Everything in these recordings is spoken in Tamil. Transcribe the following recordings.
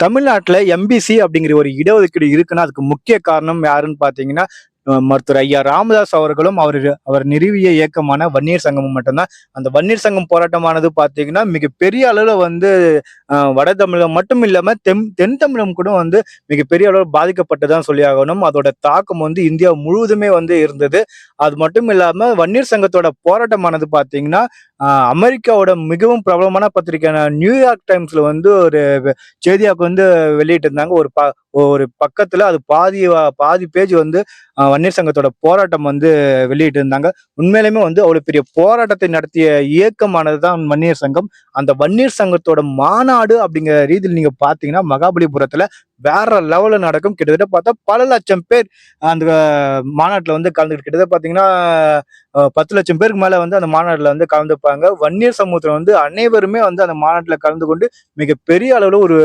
தமிழ்நாட்டில் எம்பிசி அப்படிங்கிற ஒரு இடஒதுக்கீடு இருக்குன்னா அதுக்கு முக்கிய காரணம் யாருன்னு பார்த்தீங்கன்னா மருத்துவர் ஐயா ராமதாஸ் அவர்களும் அவர் அவர் நிறுவிய இயக்கமான வன்னியர் சங்கமும் மட்டும்தான். அந்த வன்னியர் சங்கம் போராட்டமானது பார்த்தீங்கன்னா மிகப்பெரிய அளவில் வந்து வட தமிழகம் மட்டும் இல்லாமல் தென் தென் தமிழகம் கூட வந்து மிகப்பெரிய அளவில் பாதிக்கப்பட்டதான் சொல்லி ஆகணும். அதோட தாக்கம் வந்து இந்தியா முழுவதுமே வந்து இருந்தது. அது மட்டும் இல்லாமல் வன்னியர் சங்கத்தோட போராட்டமானது பார்த்தீங்கன்னா அமெரிக்காவோட மிகவும் பிரபலமான பத்திரிகையான நியூயார்க் டைம்ஸ்ல வந்து ஒரு செய்தியாக்கு வந்து வெளியிட்டிருந்தாங்க. ஒரு ப ஒரு பக்கத்துல அது பாதி பாதி பேஜ் வந்து வன்னியர் சங்கத்தோட போராட்டம் வந்து வெளியிட்டு இருந்தாங்க உண்மையிலுமே வந்து அவ்வளோ பெரிய போராட்டத்தை நடத்திய இயக்கமானது தான் வன்னியர் சங்கம். அந்த வன்னியர் சங்கத்தோட மாநாடு அப்படிங்கிற ரீதியில் நீங்கள் பார்த்தீங்கன்னா மகாபலிபுரத்தில் வேற லெவலில் நடக்கும். கிட்டத்தட்ட பார்த்தா பல லட்சம் பேர் அந்த மாநாட்டில் வந்து கலந்துக்கிட்டு கிட்டத்தட்ட பார்த்தீங்கன்னா பத்து லட்சம் பேருக்கு மேலே வந்து அந்த மாநாட்டில் வந்து கலந்துப்பாங்க. வன்னியர் சமூகத்தில் வந்து அனைவருமே வந்து அந்த மாநாட்டில் கலந்து கொண்டு மிகப்பெரிய அளவில் ஒரு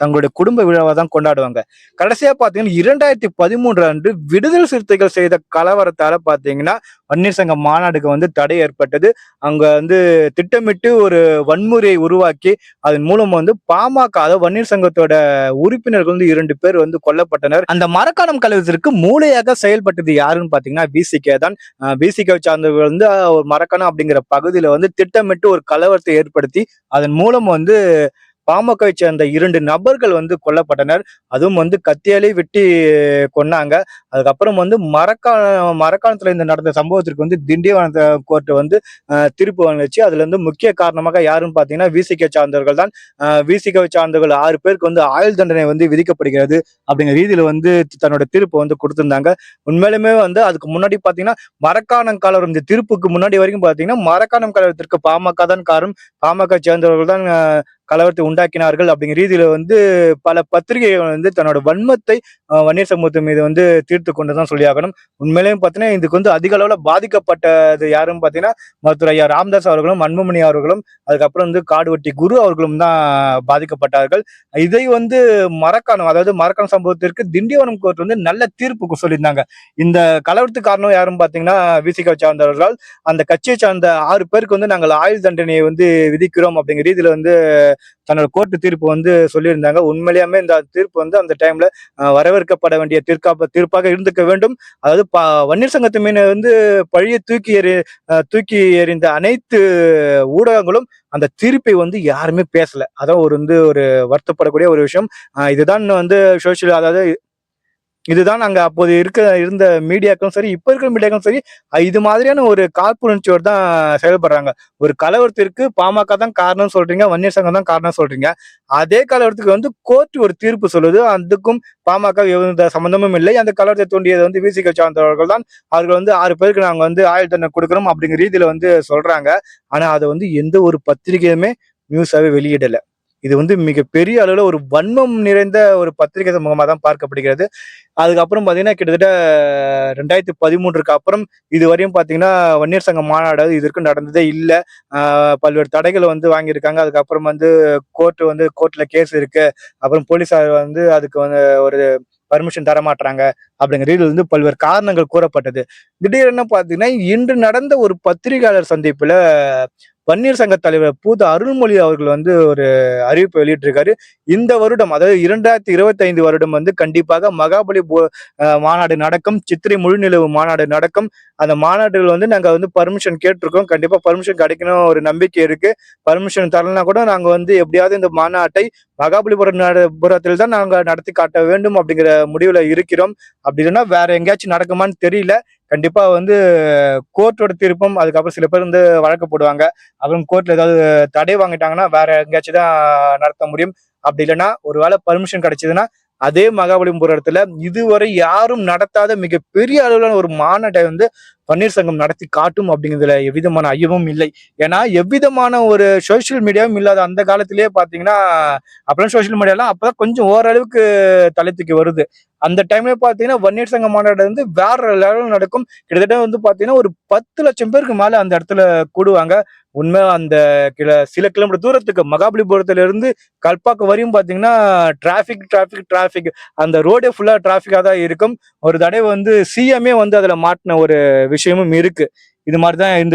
தங்களுடைய குடும்ப விழாவை தான் கொண்டாடுவாங்க. கடைசியா பாத்தீங்கன்னா இரண்டாயிரத்தி பதிமூன்று அன்று விடுதலை சிறுத்தைகள் செய்த கலவரத்தால பாத்தீங்கன்னா வன்னியர் சங்க மாநாடுக்கு வந்து தடை ஏற்பட்டது. அங்க வந்து திட்டமிட்டு ஒரு வன்முறையை உருவாக்கி அதன் மூலம் வந்து பாமக அதாவது வன்னியர் சங்கத்தோட உறுப்பினர்கள் வந்து இரண்டு பேர் வந்து கொல்லப்பட்டனர். அந்த மரக்காணம் கலவரத்திற்கு மூளையாக செயல்பட்டது யாருன்னு பாத்தீங்கன்னா பிசிகே தான். பிசிகே சார்ந்தவர்கள் வந்து ஒரு மரக்காணம் அப்படிங்கிற பகுதியில வந்து திட்டமிட்டு ஒரு கலவரத்தை ஏற்படுத்தி அதன் மூலம் வந்து பாமகவை சேர்ந்த இரண்டு நபர்கள் வந்து கொல்லப்பட்டனர். அதுவும் வந்து கத்தியாலே வெட்டி கொன்னாங்க. அதுக்கப்புறம் வந்து மரக்கா மரக்காணத்துல இந்த நடந்த சம்பவத்திற்கு வந்து திண்டிவன கோர்ட்டு வந்து திருப்பு தீர்ப்பு வழங்கிச்சு அதுல இருந்து முக்கிய காரணமாக யாருன்னு பாத்தீங்கன்னா விசிகை சார்ந்தவர்கள் தான். விசிகே சார்ந்தவர்கள் ஆறு பேருக்கு வந்து ஆயுள் தண்டனை வந்து விதிக்கப்படுகிறது அப்படிங்கிற ரீதியில வந்து தன்னோட தீர்ப்பு வந்து கொடுத்திருந்தாங்க. உண்மையிலுமே வந்து அதுக்கு முன்னாடி பாத்தீங்கன்னா மரக்காணம் கலவரம் இந்த தீர்ப்புக்கு முன்னாடி வரைக்கும் பாத்தீங்கன்னா மரக்காணம் கலவரத்திற்கு பாமக தான் காரணம். பாமக சேர்ந்தவர்கள் தான் கலவரத்தை உண்டாக்கினார்கள் அப்படிங்கிற ரீதியில வந்து பல பத்திரிகைகள் வந்து தன்னோட வன்மத்தை வன்னியர் சமூகத்தின் மீது வந்து தீர்த்து கொண்டுதான் சொல்லியாகணும் உண்மையிலேயும் பார்த்தீங்கன்னா இதுக்கு வந்து அதிக அளவுல பாதிக்கப்பட்டது யாரும் பார்த்தீங்கன்னா மருத்துவர் ஐயா ராம்தாஸ் அவர்களும் அன்புமணி அவர்களும் அதுக்கப்புறம் வந்து காடுவட்டி குரு அவர்களும் தான் பாதிக்கப்பட்டார்கள். இதை வந்து மரக்காணம் அதாவது மரக்காணம் சம்பவத்திற்கு திண்டிவனம் கோர்ட் வந்து நல்ல தீர்ப்பு சொல்லியிருந்தாங்க. இந்த கலவரத்துக்கு காரணம் யாரும் பார்த்தீங்கன்னா விசிக சார்ந்தவர்கள் அந்த கட்சியை சார்ந்த ஆறு பேருக்கு வந்து நாங்கள் ஆயுள் தண்டனையை வந்து விதிக்கிறோம் அப்படிங்கிற ரீதியில வந்து தன்னோட கோர்ட்டு தீர்ப்பு வந்து சொல்லியிருந்தாங்க. உண்மையிலேயுமே இந்த தீர்ப்பு வந்து அந்த டைம்ல வரவேற்கப்பட வேண்டிய தீர்க்காப்ப தீர்ப்பாக இருந்துக்க வேண்டும். அதாவது பா வன்னியர் சங்கத்து மீது வந்து பழிய தூக்கி எறி அஹ், தூக்கி எறிந்த அனைத்து ஊடகங்களும் அந்த தீர்ப்பை வந்து யாருமே பேசல. அதான் ஒரு வந்து ஒரு வருத்தப்படக்கூடிய ஒரு விஷயம். அஹ், இதுதான் வந்து சோசியல் அதாவது இதுதான் அங்க அப்போது இருக்க இருந்த மீடியாக்களும் சரி இப்ப இருக்கிற மீடியாக்களும் சரி இது மாதிரியான ஒரு காழ்ப்புணர்ச்சியோடு தான் செயல்படுறாங்க. ஒரு கலவரத்திற்கு பாமக தான் காரணம் சொல்றீங்க வன்னியர் சங்கம் தான் காரணம் சொல்றீங்க. அதே கலவரத்துக்கு வந்து கோர்ட் ஒரு தீர்ப்பு சொல்லுது அதுக்கும் பாமக எந்த சம்பந்தமும் இல்லை. அந்த கலவரத்தை தூண்டியது வந்து விசிக சார்ந்தவர்கள் தான் அவர்கள் வந்து ஆறு பேருக்கு நாங்க வந்து ஆயுள் தண்டனை கொடுக்குறோம் அப்படிங்கிற ரீதியில வந்து சொல்றாங்க. ஆனா அதை வந்து எந்த ஒரு பத்திரிகையுமே நியூஸாவே வெளியிடலை. இது வந்து மிகப்பெரிய அளவில் ஒரு வன்மம் நிறைந்த ஒரு பத்திரிகை சமூகமாக தான் பார்க்கப்படுகிறது. அதுக்கப்புறம் பார்த்தீங்கன்னா கிட்டத்தட்ட ரெண்டாயிரத்தி பதிமூன்றுக்கு அப்புறம் இது வரையும் பார்த்தீங்கன்னா வன்னியர் சங்க மாநாடு இதற்கு நடந்ததே இல்லை. பல்வேறு தடைகளை வந்து வாங்கியிருக்காங்க. அதுக்கப்புறம் வந்து கோர்ட்டு வந்து கோர்ட்டில் கேஸ் இருக்கு. அப்புறம் போலீஸார் வந்து அதுக்கு வந்து ஒரு பர்மிஷன் தர மாட்டாங்க அப்படிங்கிற ரீதியில் வந்து பல்வேறு காரணங்கள் கூறப்பட்டது. திடீரென பார்த்தீங்கன்னா இன்று நடந்த ஒரு பத்திரிகையாளர் சந்திப்பில் வன்னியர் சங்க தலைவர் பூத அருள்மொழி அவர்கள் வந்து ஒரு அறிவிப்பு வெளியிட்டிருக்காரு. இந்த வருடம் அதாவது இரண்டாயிரத்தி இருபத்தி ஐந்து வருடம் வந்து கண்டிப்பாக மகாபலி மாநாடு நடக்கும். சித்திரை முழுநிலவு மாநாடு நடக்கும். அந்த மாநாடுகள் வந்து நாங்க வந்து பர்மிஷன் கேட்டிருக்கோம். கண்டிப்பா பர்மிஷன் கிடைக்கணும் ஒரு நம்பிக்கை இருக்கு. பர்மிஷன் தரலனா கூட நாங்க வந்து எப்படியாவது இந்த மாநாட்டை மகாபலிபுரம் புறத்தில் தான் நாங்க நடத்தி காட்ட வேண்டும் அப்படிங்கிற முடிவுல இருக்கிறோம். அப்படி இல்லைன்னா வேற எங்கேயாச்சும் நடக்குமான்னு தெரியல. கண்டிப்பா வந்து கோர்ட்டோட திருப்பம் அதுக்கப்புறம் சில பேர் வந்து வழக்கு போடுவாங்க. அப்புறம் கோர்ட்ல ஏதாவது தடை வாங்கிட்டாங்கன்னா வேற எங்கேயாச்சும் தான் நடத்த முடியும். அப்படி இல்லைன்னா ஒருவேளை பர்மிஷன் கிடைச்சதுன்னா அதே மகாபலிபுரத்துல இதுவரை யாரும் நடத்தாத மிகப்பெரிய அளவிலான ஒரு மாநாட்டை வந்து பன்னீர் சங்கம் நடத்தி காட்டும் அப்படிங்கிறதுல எவ்விதமான ஐயமும் இல்லை. ஏன்னா எவ்விதமான ஒரு சோஷியல் மீடியாவும் இல்லாத அந்த காலத்திலேயே பார்த்தீங்கன்னா அப்புறம் சோஷியல் மீடியாலாம் அப்போதான் கொஞ்சம் ஓரளவுக்கு தலைத்துக்கு வருது. அந்த டைம்ல பார்த்தீங்கன்னா வன்னியர் சங்க மாநாடு வந்து வேற லெவலில் நடக்கும். கிட்டத்தட்ட வந்து பார்த்தீங்கன்னா ஒரு பத்து லட்சம் பேருக்கு மேலே அந்த இடத்துல கூடுவாங்க. உண்மை அந்த கில சில கிலோமீட்டர் தூரத்துக்கு மகாபலிபுரத்துல இருந்து வரையும் பார்த்தீங்கன்னா டிராஃபிக் டிராஃபிக் டிராஃபிக் அந்த ரோடே ஃபுல்லாக டிராஃபிக்காக தான் இருக்கும். ஒரு தடவை வந்து சிஎம்ஏ வந்து அதில் மாட்டின ஒரு விஷயமும் இருக்கு. இது மாதிரி தான் இந்த